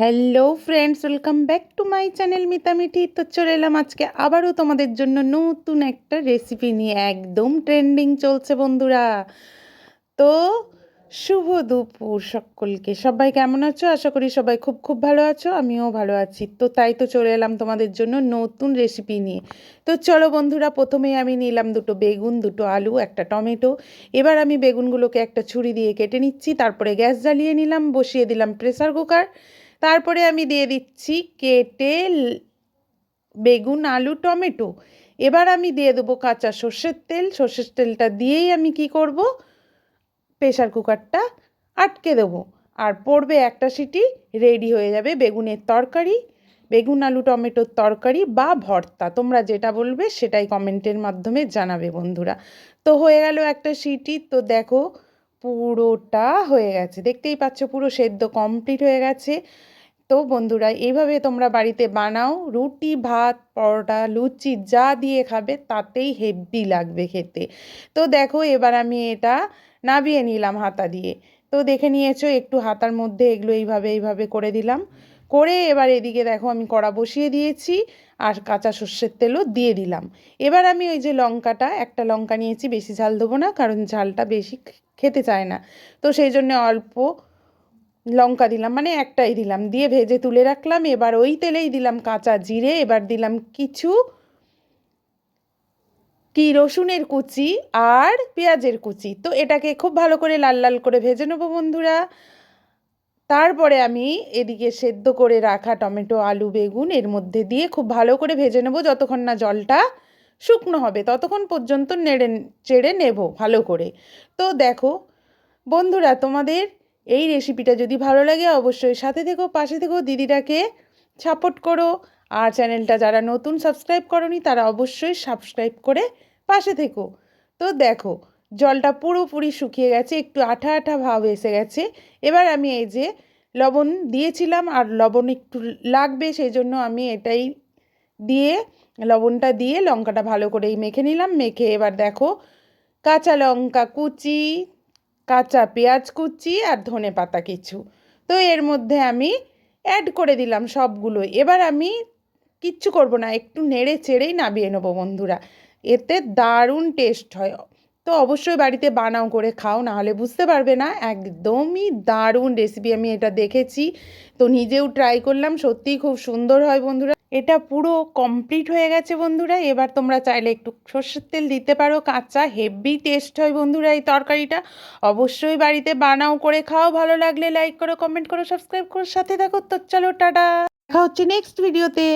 Hello friends welcome back to my channel Mitamithi তো চলে এলাম আজকে আবারও তোমাদের জন্য নতুন একটা রেসিপি নিয়ে। একদম ট্রেন্ডিং চলছে বন্ধুরা। তো শুভ দুপুর সকলকে। সবাই কেমন আছো? আশা করি সবাই খুব খুব ভালো আছো, আমিও ভালো আছি। তো তাই তো চলে এলাম তোমাদের জন্য নতুন রেসিপি নিয়ে। তো চলো বন্ধুরা, প্রথমেই আমি নিলাম দুটো বেগুন, দুটো আলু, একটা টমেটো। এবার আমি বেগুনগুলোকে একটা ছুরি দিয়ে কেটে নিচ্ছি, তারপরে গ্যাস জ্বালিয়ে নিলাম, বসিয়ে দিলাম প্রেসার কুকার তারপরে আমি দিয়ে দিচ্ছি কেটে বেগুন, আলু, টমেটো। এবার আমি দিয়ে দেবো কাঁচা সর্ষের তেল। সর্ষের তেলটা দিয়েই আমি কি করব? প্রেশার কুকারটা আটকে দেবো। আর পড়বে একটা সিটি রেডি হয়ে যাবে বেগুনের তরকারি, বেগুন, আলু, টমেটোর তরকারি বা ভর্তা। তোমরা যেটা বলবে সেটাই কমেন্টের মাধ্যমে জানাবে বন্ধুরা। তো হয়ে গেল একটা সিটি। তো দেখো পুরোটা হয়ে গেছে। দেখতেই পাচ্ছ পুরো সেদ্ধ কমপ্লিট হয়ে গেছে। তো বন্ধুরা এইভাবে তোমরা বাড়িতে বানাও। রুটি, ভাত, পরোটা, লুচি যা দিয়ে খাবে, তাতেই হেভি লাগবে খেতে। তো দেখো, এবার আমি এটা নাবিয়ে নিলাম হাতা দিয়ে। তো দেখে নিয়েছো, একটু হাতার মধ্যে এগুলো এইভাবে এইভাবে করে দিলাম। করে এবার এদিকে দেখো আমি কড়া বসিয়ে দিয়েছি আর কাঁচা সর্ষের তেলও দিয়ে দিলাম। এবার আমি ওই যে লঙ্কাটা, একটা লঙ্কা নিয়েছি, বেশি ঝাল দেবো না কারণ ঝালটা বেশি খেতে চায় না। তো সেই জন্য অল্প লঙ্কা দিলাম মানে একটাই দিলাম। দিয়ে ভেজে তুলে রাখলাম, এবার ওই তেলেই দিলাম কাঁচা জিরে, এবার দিলাম কিছু কি, রসুনের কুচি আর পেঁয়াজের কুচি। তো এটাকে খুব ভালো করে লাল লাল করে ভেজে নেব বন্ধুরা। তারপরে আমি এদিকে সেদ্ধ করে রাখা টমেটো, আলু, বেগুন এর মধ্যে দিয়ে খুব ভালো করে ভেজে নেব যতক্ষণ না জলটা শুকনো হবে, ততক্ষণ পর্যন্ত নেড়ে, চেড়ে নেব ভালো করে। তো দেখো বন্ধুরা, তোমাদের এই রেসিপিটা যদি ভালো লাগে অবশ্যই সাথে থেকো, পাশে থেকো, দিদিটাকে সাপোর্ট করো। আর চ্যানেলটা যারা নতুন, সাবস্ক্রাইব করনি, তারা অবশ্যই সাবস্ক্রাইব করে পাশে থেকো। তো দেখো জলটা পুরোপুরি শুকিয়ে গেছে, একটু আঠা আঠা ভাব এসে গেছে। এবার আমি এই যে লবণ দিয়েছিলাম, আর লবণ একটু লাগবে সেই জন্য আমি এটাই দিয়ে লবণটা দিয়ে লঙ্কাটা ভালো করেই মেখে নিলাম। মেখে এবার দেখো, কাঁচা লঙ্কা কুচি, কাঁচা পেঁয়াজ কুচি, আর ধনে পাতা কিছু। তো এর মধ্যে আমি অ্যাড করে দিলাম সবগুলো। এবার আমি কিচ্ছু করব না, একটু নেড়ে চেড়েই নামিয়ে নেব বন্ধুরা। এতে দারুণ টেস্ট হয়। তো অবশ্যই বাড়িতে বানাও করে খাও, নাহলে বুঝতে পারবে না। একদমই দারুণ রেসিপি আমি এটা দেখেছি। তো নিজেও ট্রাই করলাম, সত্যিই খুব সুন্দর হয় বন্ধুরা। এটা পুরো কমপ্লিট হয়ে গেছে বন্ধুরা। এবার তোমরা চাইলে একটু সর্ষের তেল দিতে পারো, কাঁচা হেভি টেস্ট হয় বন্ধুরা এই তরকারিটা। অবশ্যই বাড়িতে বানাও করে খাও, ভালো লাগলে লাইক করো কমেন্ট করো সাবস্ক্রাইব করো, সাথে থাকো। তো চলো, টাটা। দেখা হচ্ছে নেক্সট ভিডিওতে